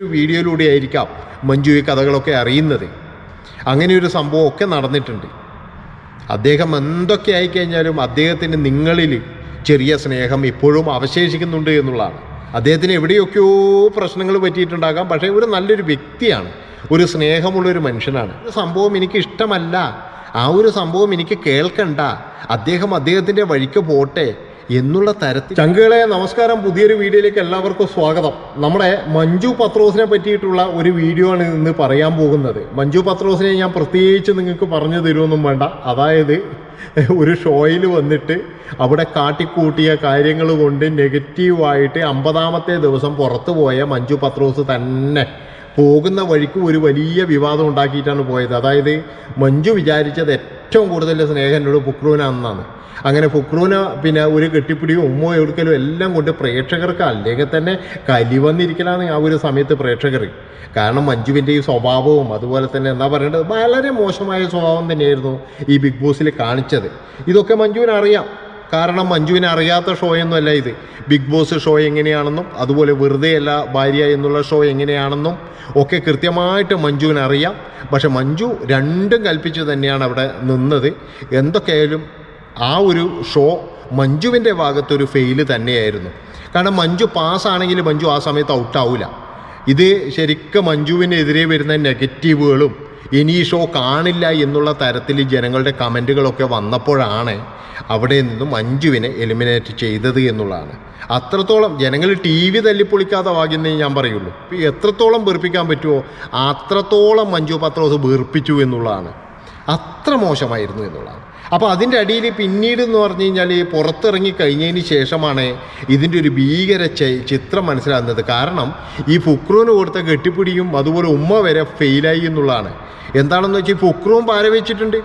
ഒരു വീഡിയോയിലൂടെ ആയിരിക്കാം മഞ്ജു ഈ കഥകളൊക്കെ അറിയുന്നത്. അങ്ങനെ ഒരു സംഭവം ഒക്കെ നടന്നിട്ടുണ്ട്. അദ്ദേഹം എന്തൊക്കെ ആയിക്കഴിഞ്ഞാലും അദ്ദേഹത്തിന് നിങ്ങളിൽ ചെറിയ സ്നേഹം ഇപ്പോഴും അവശേഷിക്കുന്നുണ്ട് എന്നുള്ളതാണ്. അദ്ദേഹത്തിന് എവിടെയൊക്കെയോ പ്രശ്നങ്ങൾ പറ്റിയിട്ടുണ്ടാകാം. പക്ഷേ ഒരു നല്ലൊരു വ്യക്തിയാണ്. ഒരു സ്നേഹമുള്ളൊരു മനുഷ്യനാണ്. സംഭവം എനിക്ക് ഇഷ്ടമല്ല. ആ ഒരു സംഭവം എനിക്ക് കേൾക്കണ്ട. അദ്ദേഹം അദ്ദേഹത്തിന്റെ വഴിക്ക് പോട്ടെ. എന്നുള്ള തരത്തിൽ ചങ്കുകളെ നമസ്കാരം പുതിയൊരു വീഡിയോയിലേക്ക് എല്ലാവർക്കും സ്വാഗതം. നമ്മുടെ മഞ്ജു പത്രോസിനെ പറ്റിയിട്ടുള്ള ഒരു വീഡിയോ ആണ് ഇന്ന് പറയാൻ പോകുന്നത്. മഞ്ജു പത്രോസിനെ ഞാൻ പ്രത്യേകിച്ച് നിങ്ങൾക്ക് പറഞ്ഞു തരുമൊന്നും വേണ്ട. അതായത് ഒരു ഷോയിൽ വന്നിട്ട് അവിടെ കാട്ടിക്കൂട്ടിയ കാര്യങ്ങൾ കൊണ്ട് നെഗറ്റീവായിട്ട് അമ്പതാമത്തെ ദിവസം പുറത്തു പോയ മഞ്ജു പത്രോസ് തന്നെ. പോകുന്ന വഴിക്ക് ഒരു വലിയ വിവാദം ഉണ്ടാക്കിയിട്ടാണ് പോയത്. അതായത് മഞ്ജു വിചാരിച്ചത് ഏറ്റവും കൂടുതൽ സ്നേഹം എന്നോട് ഫുക്രൂനാണെന്നാണ് അങ്ങനെ ഫുക്രൂന പിന്നെ ഒരു കെട്ടിപ്പിടിയും ഉമ്മോ എടുക്കലും എല്ലാം കൊണ്ട് പ്രേക്ഷകർക്ക് അല്ലെങ്കിൽ തന്നെ കലി വന്നിരിക്കലാണ് ആ ഒരു സമയത്ത് പ്രേക്ഷകർ. കാരണം മഞ്ജുവിന്റെ ഈ സ്വഭാവവും അതുപോലെ തന്നെ എന്താ പറയേണ്ടത്? വളരെ മോശമായ സ്വഭാവം തന്നെയായിരുന്നു ഈ ബിഗ് ബോസിൽ കാണിച്ചത്. ഇതൊക്കെ മഞ്ജുവിന് അറിയാം കാരണം മഞ്ജുവിനെ അറിയാത്ത ഷോയൊന്നുമല്ല ഇത്. ബിഗ് ബോസ് ഷോ എങ്ങനെയാണെന്നും അതുപോലെ വെറുതെ അല്ല ഭാര്യ എന്നുള്ള ഷോ എങ്ങനെയാണെന്നും ഒക്കെ കൃത്യമായിട്ട് മഞ്ജുവിന് അറിയാം. പക്ഷെ മഞ്ജു രണ്ടും കൽപ്പിച്ച് തന്നെയാണ് അവിടെ നിന്നത്. എന്തൊക്കെയായാലും ആ ഒരു ഷോ മഞ്ജുവിന്റെ ഭാഗത്തൊരു ഫെയിൽ തന്നെയായിരുന്നു. കാരണം മഞ്ജു പാസ്സാണെങ്കിൽ മഞ്ജു ആ സമയത്ത് ഔട്ടാവില്ല ഇത് ശരിക്കും മഞ്ജുവിനെതിരെ വരുന്ന നെഗറ്റീവുകളും ഇനി ഈ ഷോ കാണില്ല എന്നുള്ള തരത്തിൽ ജനങ്ങളുടെ കമന്റുകളൊക്കെ വന്നപ്പോഴാണ് അവിടെ നിന്നും മഞ്ജുവിനെ എലിമിനേറ്റ് ചെയ്തത് എന്നുള്ളതാണ്. അത്രത്തോളം ജനങ്ങൾ ടി വി തല്ലിപ്പൊളിക്കാതെ വാങ്ങുന്നേ ഞാൻ പറയുള്ളൂ. എത്രത്തോളം വീർപ്പിക്കാൻ പറ്റുമോ അത്രത്തോളം മഞ്ജു പത്രോസ് വീർപ്പിച്ചു എന്നുള്ളതാണ്. അത്ര മോശമായിരുന്നു എന്നുള്ളതാണ്. അപ്പോൾ അതിന്റെ അടിയിൽ പിന്നീട് എന്ന് പറഞ്ഞു കഴിഞ്ഞാൽ പുറത്തിറങ്ങി കഴിഞ്ഞതിന് ശേഷമാണ് ഇതിന്റെ ഒരു ഭീകര ചിത്രം മനസ്സിലാകുന്നത്. കാരണം ഈ ഫുക്രൂന് കൊടുത്ത കെട്ടിപ്പിടിയും അതുപോലെ ഉമ്മ വരെ ഫെയിലായി എന്നുള്ളതാണ്. എന്താണെന്ന് വെച്ചാൽ ഈ ഫുക്രൂം പാര വെച്ചിട്ടുണ്ട്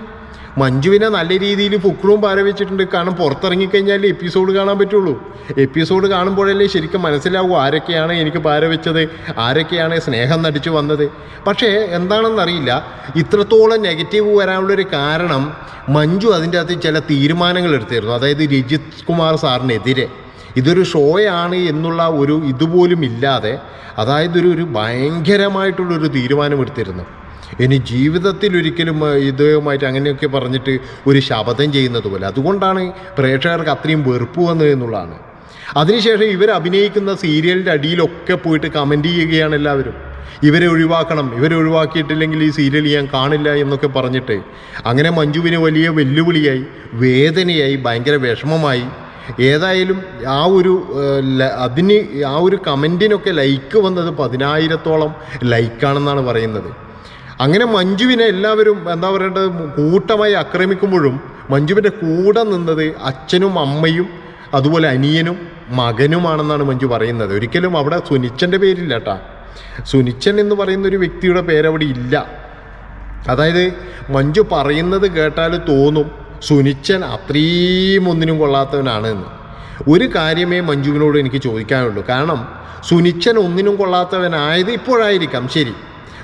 മഞ്ജുവിനെ നല്ല രീതിയിൽ ഫുക്രവും പാരവിച്ചിട്ടുണ്ട് കാരണം പുറത്തിറങ്ങിക്കഴിഞ്ഞാൽ എപ്പിസോഡ് കാണാൻ പറ്റുള്ളൂ. എപ്പിസോഡ് കാണുമ്പോഴല്ലേ ശരിക്കും മനസ്സിലാവും ആരൊക്കെയാണ് എനിക്ക് പാരവെച്ചത് ആരൊക്കെയാണ് സ്നേഹം നടിച്ചു വന്നത്. പക്ഷേ എന്താണെന്നറിയില്ല. ഇത്രത്തോളം നെഗറ്റീവ് വരാനുള്ളൊരു കാരണം മഞ്ജു അതിന്റെ അകത്ത് ചില തീരുമാനങ്ങൾ എടുത്തിരുന്നു. അതായത് രജിത് കുമാർ സാറിനെതിരെ. ഇതൊരു ഷോയാണ് എന്നുള്ള ഒരു ഇതുപോലും ഇല്ലാതെ അതായത് ഒരു ഒരു ഭയങ്കരമായിട്ടുള്ളൊരു തീരുമാനം എടുത്തിരുന്നു. ഇനി ജീവിതത്തിൽ ഒരിക്കലും ഇതുമായിട്ട് അങ്ങനെയൊക്കെ പറഞ്ഞിട്ട് ഒരു ശപഥം ചെയ്യുന്നത് പോലെ. അതുകൊണ്ടാണ് പ്രേക്ഷകർക്ക് അത്രയും വെറുപ്പ് വന്നത് എന്നുള്ളതാണ്. അതിനുശേഷം ഇവർ അഭിനയിക്കുന്ന സീരിയലിന്റെ അടിയിലൊക്കെ പോയിട്ട് കമന്റ് ചെയ്യുകയാണ് എല്ലാവരും. ഇവരെ ഒഴിവാക്കണം ഇവരെ ഒഴിവാക്കിയിട്ടില്ലെങ്കിൽ ഈ സീരിയൽ ഞാൻ കാണില്ല എന്നൊക്കെ പറഞ്ഞിട്ട് അങ്ങനെ മഞ്ജുവിന് വലിയ വെല്ലുവിളിയായി വേദനയായി ഭയങ്കര വിഷമമായി. ഏതായാലും ആ ഒരു അതിന് ആ ഒരു കമന്റിനൊക്കെ ലൈക്ക് വന്നത് പതിനായിരത്തോളം ലൈക്കാണെന്നാണ് പറയുന്നത്. അങ്ങനെ മഞ്ജുവിനെ എല്ലാവരും എന്താ പറയേണ്ടത് കൂട്ടമായി ആക്രമിക്കുമ്പോഴും മഞ്ജുവിന്റെ കൂടെ നിന്നത് അച്ഛനും അമ്മയും അതുപോലെ അനിയനും മകനുമാണെന്നാണ് മഞ്ജു പറയുന്നത്. ഒരിക്കലും അവിടെ സുനിച്ചന്റെ പേരില്ല കേട്ടാ. സുനിച്ചൻ എന്ന് പറയുന്ന ഒരു വ്യക്തിയുടെ പേരവിടെ ഇല്ല. അതായത് മഞ്ജു പറയുന്നത് കേട്ടാൽ തോന്നും സുനിച്ചൻ അത്രയും ഒന്നിനും കൊള്ളാത്തവനാണ് എന്ന് ഒരു കാര്യമേ മഞ്ജുവിനോട് എനിക്ക് ചോദിക്കാനുള്ളൂ. കാരണം സുനിച്ചൻ ഒന്നിനും കൊള്ളാത്തവനായത് ഇപ്പോഴായിരിക്കാം. ശരി.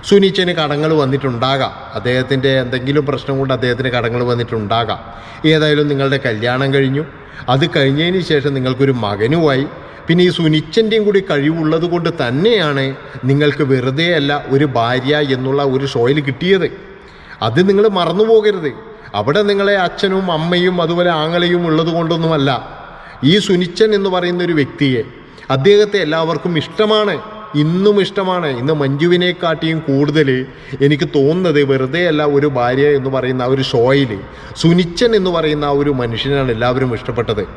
സുനിച്ചന് കടങ്ങൾ വന്നിട്ടുണ്ടാകാം. അദ്ദേഹത്തിന്റെ എന്തെങ്കിലും പ്രശ്നം കൊണ്ട് അദ്ദേഹത്തിന് കടങ്ങൾ വന്നിട്ടുണ്ടാകാം. ഏതായാലും നിങ്ങളുടെ കല്യാണം കഴിഞ്ഞു. അത് കഴിഞ്ഞതിന് ശേഷം നിങ്ങൾക്കൊരു മകനുമായി. പിന്നെ ഈ സുനിച്ചന്റെയും കൂടി കഴിവുള്ളത് കൊണ്ട് തന്നെയാണ് നിങ്ങൾക്ക് വെറുതെ അല്ല ഒരു ഭാര്യ എന്നുള്ള ഒരു ഷോയിൽ കിട്ടിയത്. അത് നിങ്ങൾ മറന്നു പോകരുത്. അവിടെ നിങ്ങളെ അച്ഛനും അമ്മയും അതുപോലെ ആങ്ങളെയും ഉള്ളത് കൊണ്ടൊന്നുമല്ല. ഈ സുനിച്ചൻ എന്ന് പറയുന്ന ഒരു വ്യക്തിയെ അദ്ദേഹത്തെ എല്ലാവർക്കും ഇഷ്ടമാണ്. ഇന്നും ഇഷ്ടമാണ്. ഇന്ന് മഞ്ജുവിനെക്കാട്ടിയും കൂടുതൽ എനിക്ക് തോന്നുന്നത് വെറുതെ അല്ല ഒരു ഭാര്യ എന്ന് പറയുന്ന ഒരു ഷോയിൽ സുനിച്ചൻ എന്ന് പറയുന്ന ആ ഒരു മനുഷ്യനാണ് എല്ലാവരും ഇഷ്ടപ്പെട്ടത്.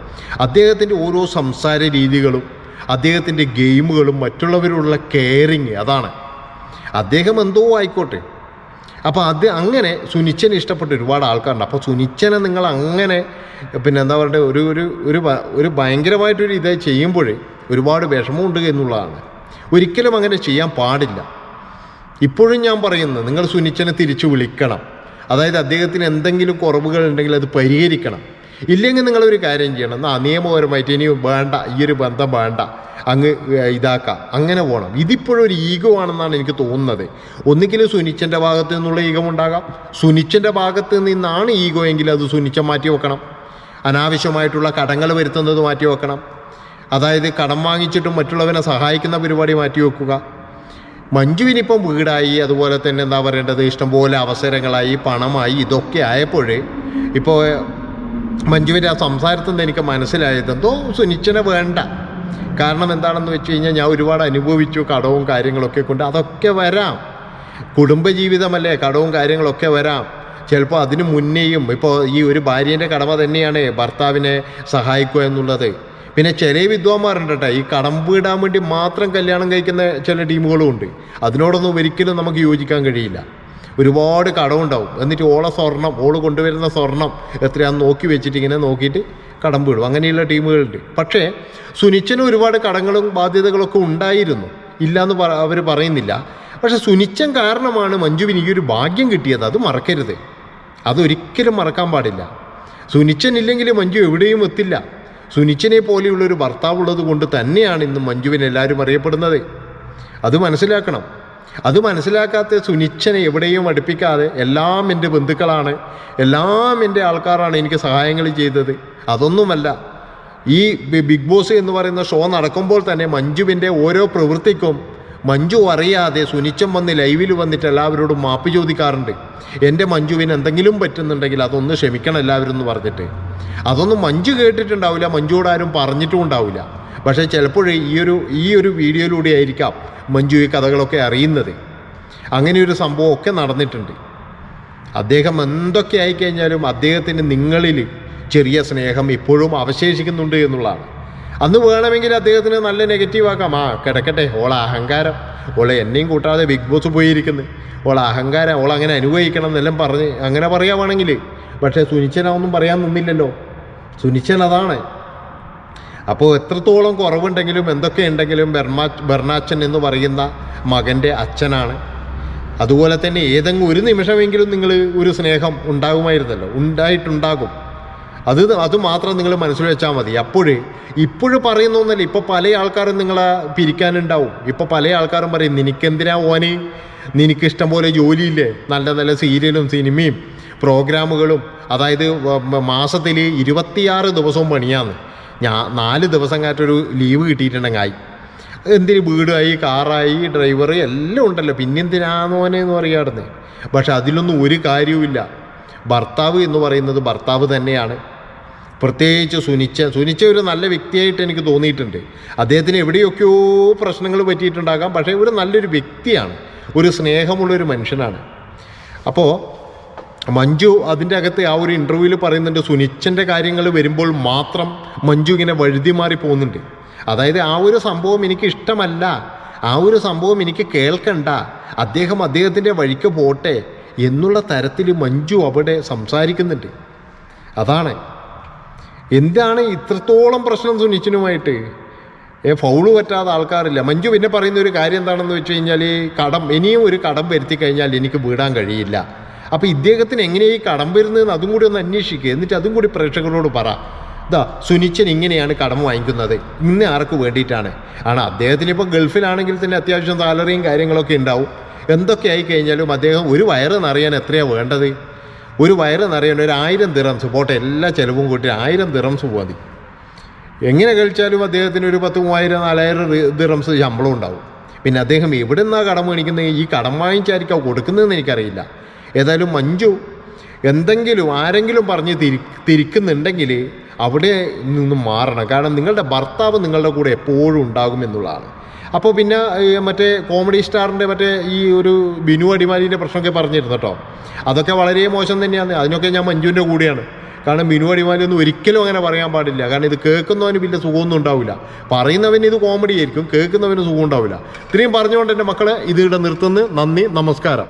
അദ്ദേഹത്തിന്റെ ഓരോ സംസാര രീതികളും അദ്ദേഹത്തിന്റെ ഗെയിമുകളും മറ്റുള്ളവരോടുള്ള കെയറിങ് അതാണ്. അദ്ദേഹം എന്തോ ആയിക്കോട്ടെ. അപ്പോൾ അത് അങ്ങനെ സുനിച്ചനെ ഇഷ്ടപ്പെട്ട ഒരുപാട് ആൾക്കാരുണ്ട്. അപ്പോൾ സുനിച്ചനെ നിങ്ങൾ അങ്ങനെ പിന്നെ എന്താ പറയുക ഒരു ഒരു ഒരു ഭയങ്കരമായിട്ടൊരു ഇത് ചെയ്യുമ്പോൾ ഒരുപാട് വിഷമമുണ്ട് എന്നുള്ളതാണ്. ഒരിക്കലും അങ്ങനെ ചെയ്യാൻ പാടില്ല. ഇപ്പോഴും ഞാൻ പറയുന്നത് നിങ്ങൾ സുനിച്ചനെ തിരിച്ചു വിളിക്കണം. അതായത് അദ്ദേഹത്തിന് എന്തെങ്കിലും കുറവുകൾ ഉണ്ടെങ്കിൽ അത് പരിഹരിക്കണം. ഇല്ലെങ്കിൽ നിങ്ങളൊരു കാര്യം ചെയ്യണം എന്നാൽ നിയമപരമായിട്ട് ഇനി വേണ്ട ഈ ഒരു ബന്ധം വേണ്ട അങ്ങ് ഇതാക്കാം അങ്ങനെ പോകണം. ഇതിപ്പോഴും ഒരു ഈഗോ ആണെന്നാണ് എനിക്ക് തോന്നുന്നത്. ഒന്നുകിൽ സുനിച്ചന്റെ ഭാഗത്ത് നിന്നുള്ള ഈഗം ഉണ്ടാകാം. സുനിച്ചന്റെ ഭാഗത്ത് നിന്നാണ് ഈഗോ എങ്കിൽ അത് സുനിച്ചൻ മാറ്റി വെക്കണം. അനാവശ്യമായിട്ടുള്ള കടങ്ങൾ വരുത്തുന്നത് മാറ്റി വെക്കണം. അതായത് കടം വാങ്ങിച്ചിട്ടും മറ്റുള്ളവനെ സഹായിക്കുന്ന പരിപാടി മാറ്റി വെക്കുക. മഞ്ജുവിനിപ്പം വീടായി അതുപോലെ തന്നെ എന്താ പറയേണ്ടത് ഇഷ്ടംപോലെ അവസരങ്ങളായി പണമായി ഇതൊക്കെ ആയപ്പോഴേ ഇപ്പോൾ മഞ്ജുവിന്റെ ആ സംസാരത്തിൽ നിന്ന് എനിക്ക് മനസ്സിലായത്? എന്തോ സുനിച്ചനെ വേണ്ട. കാരണം എന്താണെന്ന് വെച്ച് കഴിഞ്ഞാൽ ഞാൻ ഒരുപാട് അനുഭവിച്ചു കടവും കാര്യങ്ങളൊക്കെ കൊണ്ട് അതൊക്കെ വരാം. കുടുംബജീവിതമല്ലേ കടവും കാര്യങ്ങളൊക്കെ വരാം. ചിലപ്പോൾ അതിന് മുന്നേയും ഇപ്പോൾ ഈ ഒരു ഭാര്യേന്റെ കടമ തന്നെയാണ് ഭർത്താവിനെ സഹായിക്കുക എന്നുള്ളത്. പിന്നെ ചില വിദ്വാന്മാരുണ്ട് കേട്ടോ ഈ കടമ്പ് ഇടാൻ വേണ്ടി മാത്രം കല്യാണം കഴിക്കുന്ന ചില ടീമുകളും ഉണ്ട്. അതിനോടൊന്നും ഒരിക്കലും നമുക്ക് യോജിക്കാൻ കഴിയില്ല. ഒരുപാട് കടമുണ്ടാവും എന്നിട്ട് ഓള സ്വർണം ഓൾ കൊണ്ടുവരുന്ന സ്വർണം എത്രയാണെന്ന് നോക്കി വെച്ചിട്ട് ഇങ്ങനെ നോക്കിയിട്ട് കടമ്പ് വിടും അങ്ങനെയുള്ള ടീമുകളുണ്ട്. പക്ഷേ സുനിച്ചന് ഒരുപാട് കടങ്ങളും ബാധ്യതകളൊക്കെ ഉണ്ടായിരുന്നു. ഇല്ല എന്ന് പറ അവർ പറയുന്നില്ല. പക്ഷെ സുനിച്ചൻ കാരണമാണ് മഞ്ജുവിന് ഈ ഒരു ഭാഗ്യം കിട്ടിയത്. അത് മറക്കരുത്. അതൊരിക്കലും മറക്കാൻ പാടില്ല. സുനിച്ചൻ ഇല്ലെങ്കിൽ മഞ്ജു എവിടെയും എത്തില്ല. സുനിച്ചനെ പോലെയുള്ള ഒരു ഭർത്താവ് ഉള്ളത് കൊണ്ട് തന്നെയാണ് ഇന്ന് മഞ്ജുവിന് എല്ലാവരും അറിയപ്പെടുന്നത്. അത് മനസ്സിലാക്കണം. അത് മനസ്സിലാക്കാത്ത സുനിച്ചനെ എവിടെയും അടുപ്പിക്കാതെ എല്ലാം എന്റെ ബന്ധുക്കളാണ് എല്ലാം എന്റെ ആൾക്കാരാണ് എനിക്ക് സഹായങ്ങൾ ചെയ്തത്. അതൊന്നുമല്ല ഈ ബിഗ് ബോസ് എന്ന് പറയുന്ന ഷോ നടക്കുമ്പോൾ തന്നെ മഞ്ജുവിന്റെ ഓരോ പ്രവൃത്തിക്കും മഞ്ജു അറിയാതെ സുനിച്ചം വന്ന് ലൈവിൽ വന്നിട്ട് എല്ലാവരോടും മാപ്പ് ചോദിക്കാറുണ്ട്. എന്റെ മഞ്ജുവിന് എന്തെങ്കിലും പറ്റുന്നുണ്ടെങ്കിൽ അതൊന്ന് ക്ഷമിക്കണം എല്ലാവരും എന്ന് പറഞ്ഞിട്ട്. അതൊന്നും മഞ്ജു കേട്ടിട്ടുണ്ടാവില്ല മഞ്ജുവോട് ആരും പറഞ്ഞിട്ടും ഉണ്ടാവില്ല. പക്ഷേ ചിലപ്പോഴേ ഈ ഒരു ഈ ഒരു വീഡിയോയിലൂടെ ആയിരിക്കാം മഞ്ജു ഈ കഥകളൊക്കെ അറിയുന്നത്. അങ്ങനെ ഒരു സംഭവം ഒക്കെ നടന്നിട്ടുണ്ട്. അദ്ദേഹം എന്തൊക്കെ ആയിക്കഴിഞ്ഞാലും അദ്ദേഹത്തിന് നിങ്ങളിൽ ചെറിയ സ്നേഹം ഇപ്പോഴും അവശേഷിക്കുന്നുണ്ട് എന്നുള്ളതാണ്. അന്ന് വേണമെങ്കിൽ അദ്ദേഹത്തിന് നല്ല നെഗറ്റീവ് ആക്കാം. ആ കിടക്കട്ടെ ഓൾ അഹങ്കാരം. ഓളെ എന്നെയും കൂട്ടാതെ ബിഗ് ബോസ് പോയിരിക്കുന്നു. ഓൾ അഹങ്കാരം ഓൾ അങ്ങനെ അനുഭവിക്കണം എന്നെല്ലാം പറഞ്ഞ് അങ്ങനെ പറയാവാണെങ്കിൽ. പക്ഷേ സുനിച്ചനൊന്നും പറയാൻ നിന്നില്ലല്ലോ. സുനിച്ചൻ അതാണ്. അപ്പോൾ എത്രത്തോളം കുറവുണ്ടെങ്കിലും എന്തൊക്കെ ഉണ്ടെങ്കിലും ബെർമാ ബെർണാച്ചൻ എന്ന് പറയുന്ന മകന്റെ അച്ഛനാണ്. അതുപോലെ തന്നെ ഏതെങ്കിലും ഒരു നിമിഷമെങ്കിലും നിങ്ങൾ ഒരു സ്നേഹം ഉണ്ടാകുമായിരുന്നല്ലോ. ഉണ്ടായിട്ടുണ്ടാകും. അത് അത് മാത്രം നിങ്ങൾ മനസ്സിൽ വെച്ചാൽ മതി. അപ്പോഴേ ഇപ്പോഴും പറയുന്ന ഒന്നല്ല ഇപ്പോൾ പല ആൾക്കാരും നിങ്ങളെ പിരിക്കാനുണ്ടാവും. ഇപ്പോൾ പല ആൾക്കാരും പറയും നിനക്കെന്തിനാ ഓന്? നിനക്കിഷ്ടം പോലെ ജോലിയില്ലേ? നല്ല നല്ല സീരിയലും സിനിമയും പ്രോഗ്രാമുകളും. അതായത് മാസത്തിൽ ഇരുപത്തിയാറ് ദിവസവും പണിയാന്ന് ഞാൻ നാല് ദിവസം കാറ്റൊരു ലീവ് കിട്ടിയിട്ടുണ്ടെങ്കിൽ എന്തിന് വീടായി കാറായി ഡ്രൈവർ എല്ലാം ഉണ്ടല്ലോ. പിന്നെന്തിനാന്നോനെ എന്ന് പറയാറുണ്ട് പക്ഷെ അതിലൊന്നും ഒരു കാര്യവുമില്ല. ഭർത്താവ് എന്ന് പറയുന്നത് ഭർത്താവ് തന്നെയാണ്. പ്രത്യേകിച്ച് സുനിച്ച സുനിച്ച ഒരു നല്ല വ്യക്തിയായിട്ട് എനിക്ക് തോന്നിയിട്ടുണ്ട്. അദ്ദേഹത്തിന് എവിടെയൊക്കെയോ പ്രശ്നങ്ങൾ പറ്റിയിട്ടുണ്ടാകാം. പക്ഷേ ഒരു നല്ലൊരു വ്യക്തിയാണ്. ഒരു സ്നേഹമുള്ളൊരു മനുഷ്യനാണ്. അപ്പോൾ മഞ്ജു അതിന്റെ അകത്ത് ആ ഒരു ഇന്റർവ്യൂവിൽ പറയുന്നുണ്ട് സുനിച്ചന്റെ കാര്യങ്ങൾ വരുമ്പോൾ മാത്രം മഞ്ജു ഇങ്ങനെ വഴുതി മാറി പോകുന്നുണ്ട്. അതായത് ആ ഒരു സംഭവം എനിക്ക് ഇഷ്ടമല്ല. ആ ഒരു സംഭവം എനിക്ക് കേൾക്കണ്ട. അദ്ദേഹം അദ്ദേഹത്തിന്റെ വഴിക്ക് പോട്ടെ എന്നുള്ള തരത്തിൽ മഞ്ജു അവിടെ സംസാരിക്കുന്നുണ്ട്. അതാണ്. എന്താണ് ഇത്രത്തോളം പ്രശ്നം സുനിച്ചിനുമായിട്ട്? ഏ ഫൗൾ പറ്റാത്ത ആൾക്കാരില്ല. മഞ്ജു പിന്നെ പറയുന്ന ഒരു കാര്യം എന്താണെന്ന് വെച്ച് കഴിഞ്ഞാൽ കടം ഇനിയും ഒരു കടം വരുത്തി കഴിഞ്ഞാൽ എനിക്ക് വീടാൻ കഴിയില്ല. അപ്പോൾ ഇദ്ദേഹത്തിന് എങ്ങനെയാണ് ഈ കടം വരുന്നതെന്ന് അതും കൂടി ഒന്ന് അന്വേഷിക്കുക എന്നിട്ട് അതും കൂടി പ്രേക്ഷകരോട് പറ. ഇതാ സുനിച്ചൻ ഇങ്ങനെയാണ് കടം വാങ്ങിക്കുന്നത്. ഇന്ന് ആർക്ക് വേണ്ടിയിട്ടാണ്? ആണ് അദ്ദേഹത്തിന് ഇപ്പോൾ ഗൾഫിലാണെങ്കിൽ തന്നെ അത്യാവശ്യം സാലറിയും കാര്യങ്ങളൊക്കെ ഉണ്ടാവും. എന്തൊക്കെ ആയി കഴിഞ്ഞാലും അദ്ദേഹം ഒരു വയറ് നിറയാൻ എത്രയാണ് വേണ്ടത്? ഒരു വയറ് നിറയാൻ ഒരു ആയിരം ദിറംസ് പോട്ടെ എല്ലാ ചിലവും കൂട്ടി ആയിരം ദിറംസ് മതി എങ്ങനെ കഴിച്ചാലും അദ്ദേഹത്തിന് ഒരു പത്ത് മൂവായിരം നാലായിരം ദിറംസ് ശമ്പളം ഉണ്ടാവും. പിന്നെ അദ്ദേഹം എവിടെ നിന്നാണ് കടം മേടിക്കുന്നത് ഈ കടം വാങ്ങിച്ചായിരിക്കും കൊടുക്കുന്നതെന്ന് എനിക്കറിയില്ല. ഏതായാലും മഞ്ജു എന്തെങ്കിലും ആരെങ്കിലും പറഞ്ഞ് തിരി തിരിക്കുന്നുണ്ടെങ്കിൽ അവിടെ നിന്ന് മാറണം. കാരണം നിങ്ങളുടെ ഭർത്താവ് നിങ്ങളുടെ കൂടെ എപ്പോഴും ഉണ്ടാകും എന്നുള്ളതാണ്. അപ്പോൾ പിന്നെ മറ്റേ കോമഡി സ്റ്റാറിന്റെ മറ്റേ ഈ ഒരു ബിനു അടിമാലിന്റെ പ്രശ്നമൊക്കെ പറഞ്ഞിരുന്നു കേട്ടോ. അതൊക്കെ വളരെ മോശം തന്നെയാണ്. അതിനൊക്കെ ഞാൻ മഞ്ജുവിന്റെ കൂടെയാണ്. കാരണം ബിനു അടിമാലി ഒന്നും ഒരിക്കലും അങ്ങനെ പറയാൻ പാടില്ല. കാരണം ഇത് കേൾക്കുന്നവന് വലിയ സുഖമൊന്നും ഉണ്ടാവില്ല. പറയുന്നവന് ഇത് കോമഡി ആയിരിക്കും. കേൾക്കുന്നവന് സുഖം ഉണ്ടാവില്ല. ഇത്രയും പറഞ്ഞുകൊണ്ട് എന്റെ മക്കളെ ഇത് ഇവിടെ നിർത്തുന്നു. നന്ദി. നമസ്കാരം.